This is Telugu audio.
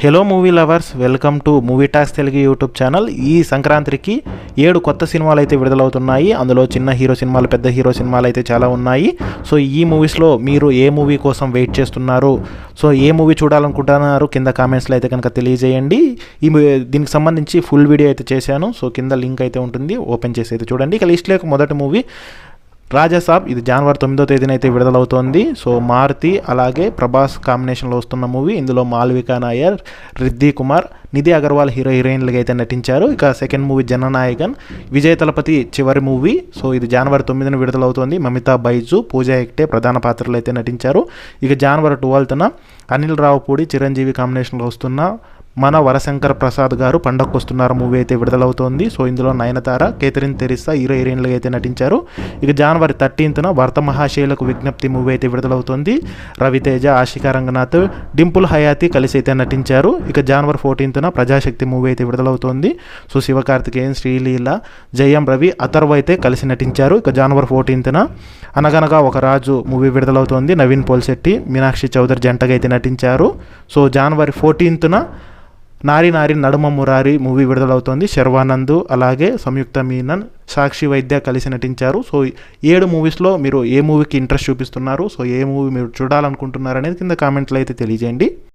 Hello movie lovers welcome to movie talks Telugu YouTube channel ఈ సంక్రాంతికి ఏడు కొత్త సినిమాలు అయితే విడుదలవుతున్నాయి. అందులో చిన్న హీరో సినిమాలు పెద్ద హీరో సినిమాలు అయితే చాలా ఉన్నాయి. సో ఈ మూవీస్లో మీరు ఏ మూవీ కోసం వెయిట్ చేస్తున్నారు? సో ఏ మూవీ చూడాలనుకుంటున్నారు? కింద కామెంట్స్లో అయితే కనుక తెలియజేయండి. ఈ దీనికి సంబంధించి ఫుల్ వీడియో అయితే చేశాను. సో కింద లింక్ అయితే ఉంటుంది. ఓపెన్ చేసి అయితే చూడండి. ఇక లిస్ట్లో మొదటి మూవీ రాజాసాబ్ ఇది జనవరి తొమ్మిదో తేదీన అయితే విడుదలవుతోంది. సో మారుతి అలాగే ప్రభాస్ కాంబినేషన్లో వస్తున్న మూవీ ఇందులో మాల్వికా నాయర్ రిద్దీ కుమార్ నిధి అగర్వాల్ హీరో హీరోయిన్లుగా అయితే నటించారు. ఇక సెకండ్ మూవీ జననాయకన్. విజయ్ తలపతి చివరి మూవీ సో ఇది జనవరి తొమ్మిదిన విడుదలవుతోంది. మమితా బైజు పూజా ఎక్టే ప్రధాన పాత్రలు అయితే నటించారు. ఇక జనవరి ట్వెల్త్న అనిల్ రావుపూడి చిరంజీవి కాంబినేషన్లో వస్తున్న మన వరశంకర్ ప్రసాద్ గారు పండగకు వస్తున్నారు మూవీ అయితే విడుదలవుతోంది. సో ఇందులో నయనతార కేథరిన్ తెరిసా హీరో హీరోయిన్లుగా అయితే నటించారు. ఇక జనవరి థర్టీన్త్న భర్త మహాశైలకు విజ్ఞప్తి మూవీ అయితే విడుదలవుతోంది. రవితేజ ఆశికా రంగనాథ్ డింపుల్ హయాతి కలిసి అయితే నటించారు. ఇక జనవరి ఫోర్టీన్త్న ప్రజాశక్తి మూవీ అయితే విడుదలవుతోంది. సో శివకార్తికేయన్ శ్రీలీల జయం రవి అథర్వ అయితే కలిసి నటించారు. ఇక జనవరి ఫోర్టీన్త్న అనగనగా ఒక రాజు మూవీ విడుదలవుతోంది. నవీన్ పోల్శెట్టి మీనాక్షి చౌదరి జంటగా అయితే నటించారు. సో జనవరి ఫోర్టీన్త్న నారి నారి నడుమ మురారి మూవీ విడుదలవుతోంది. శర్వానంద్ అలాగే సంయుక్త మీనన్ సాక్షి వైద్య కలిసి నటించారు. సో ఏడు మూవీస్లో మీరు ఏ మూవీకి ఇంట్రెస్ట్ చూపిస్తున్నారు? సో ఏ మూవీ మీరు చూడాలనుకుంటున్నారు అనేది కింద కామెంట్లో అయితే తెలియజేయండి.